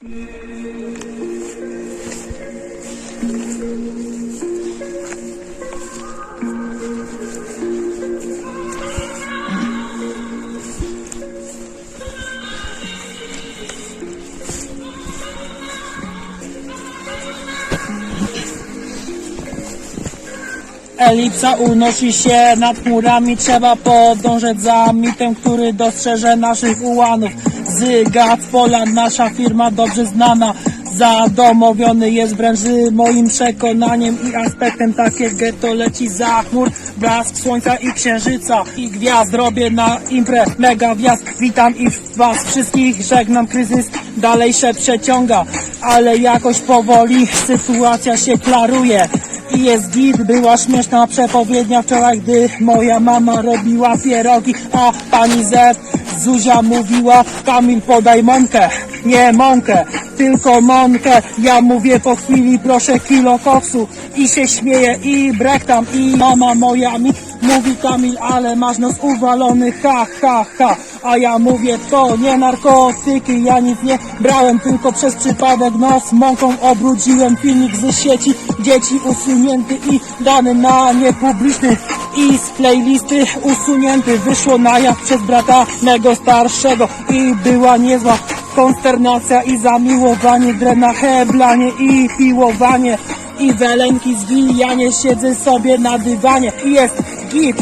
Música Elipsa unosi się nad chmurami, trzeba podążać za mitem, który dostrzeże naszych ułanów. Z Gatpola nasza firma dobrze znana, zadomowiony jest wręcz moim przekonaniem i aspektem. Takie getto leci za chmur, blask słońca i księżyca. I gwiazd robię na imprę, mega wjazd, witam i was wszystkich, żegnam. Kryzys, dalej się przeciąga, ale jakoś powoli sytuacja się klaruje. I jest git, była śmieszna przepowiednia wczoraj, gdy moja mama robiła pierogi, a pani Z Zuzia mówiła, Kamil podaj mąkę, nie mąkę, tylko mąkę. Ja mówię po chwili, proszę kilo koksu i się śmieje i brechtam i mama moja mi mówi Kamil, ale masz nos uwalony, ha, ha, ha. A ja mówię, to nie narkotyki, ja nic nie brałem, tylko przez przypadek nos mąką obrudziłem filmik ze sieci, dzieci usunięty i dany na niepubliczny. I z playlisty usunięty wyszło na jaw przez brata mego starszego. I była niezła konsternacja i zamiłowanie, drena heblanie i piłowanie. I weleńki zwijanie, siedzę sobie na dywanie. I jest git.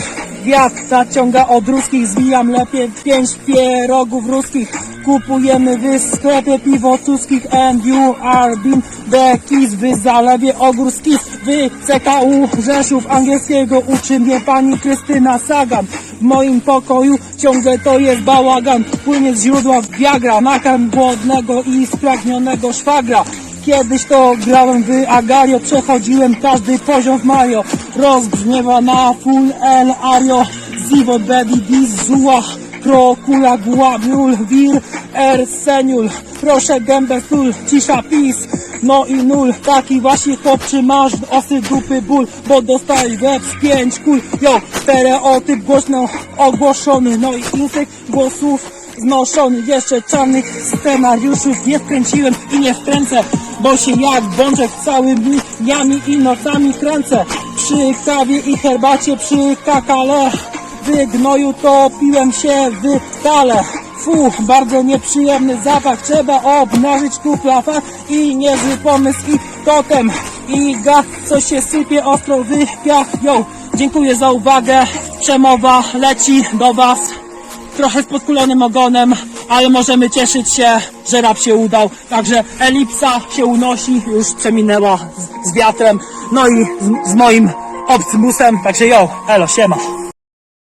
Wiatr zaciąga od ruskich, zwijam lepiej pięć pierogów ruskich. Kupujemy w sklepie piwo tuskich and you are been the kiss. W zalewie ogórskis, w CKU Rzeszów angielskiego uczy mnie pani Krystyna Sagan. W moim pokoju ciągle to jest bałagan. Płynie z źródła Viagra, nakarm głodnego i spragnionego szwagra. Kiedyś to grałem w Agario, przechodziłem każdy poziom w Mario. Rozbrzmiewa na full El Ario, Zivo, Baby, Biz, Zua, Krokula, Guamiul, Wir, Er, Seniul. Proszę gębę sól, cisza, pis, no i nul. Taki właśnie chłopczy masz osy dupy ból, bo dostałeś web z pięć kul. Yo, stereotyp głośno ogłoszony, no i instynkt głosów znoszony. Jeszcze czarnych scenariuszów nie wkręciłem i nie wkręcę, bo się jak bączek całymi dniami i nocami kręcę. Przy kawie i herbacie, przy kakale, w gnoju topiłem się w tale. Fu, bardzo nieprzyjemny zapach, trzeba obnażyć tu plafach i niezły pomysł i totem. I gach, co się sypie ostro w piach. Yo, dziękuję za uwagę, przemowa leci do was trochę z podkulonym ogonem, ale możemy cieszyć się, że rap się udał. Także elipsa się unosi, już przeminęła z, z wiatrem, no i z, z moim obcym. Także yo, elo, siema.